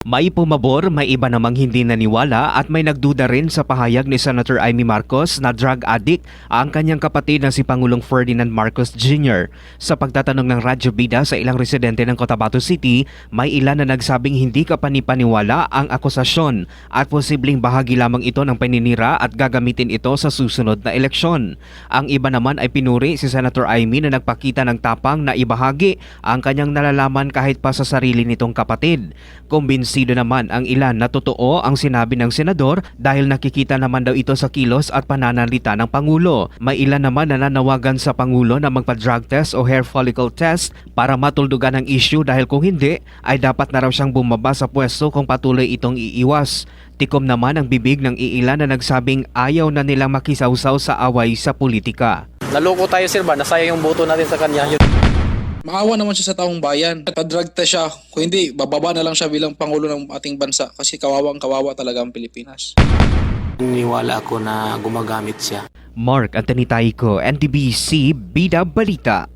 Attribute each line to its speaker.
Speaker 1: May pumabor, may iba namang hindi naniwala at may nagduda rin sa pahayag ni Senator Amy Marcos na drug addict ang kanyang kapatid na si Pangulong Ferdinand Marcos Jr. Sa pagtatanong ng Radyo Bida sa ilang residente ng Cotabato City, may ilan na nagsabing hindi kapanipaniwala ang akusasyon at posibleng bahagi lamang ito ng paninira at gagamitin ito sa susunod na eleksyon. Ang iba naman ay pinuri si Senator Amy na nagpakita ng tapang na ibahagi ang kanyang nalalaman kahit pa sa sarili nitong kapatid. Kumbinsido naman ang ilan na totoo ang sinabi ng senador dahil nakikita naman daw ito sa kilos at pananalita ng Pangulo. May ilan naman na nanawagan sa Pangulo na magpa-drug test o hair follicle test para matuldugan ang issue dahil kung hindi ay dapat na raw siyang bumaba sa pwesto kung patuloy itong iiwas. Tikom naman ang bibig ng iilan na nagsabing ayaw na nilang makisawsaw sa away sa politika.
Speaker 2: Naloko tayo sir ba? Nasaya yung boto natin sa kanya.
Speaker 3: Maawa naman siya sa taong bayan. Pa-drug test siya. Kung hindi, bababa na lang siya bilang Pangulo ng ating bansa kasi kawawang kawawa talaga ang Pilipinas.
Speaker 4: Niwala ako na gumagamit siya.
Speaker 1: Mark Anthony Taico, NTBC, Bida Balita.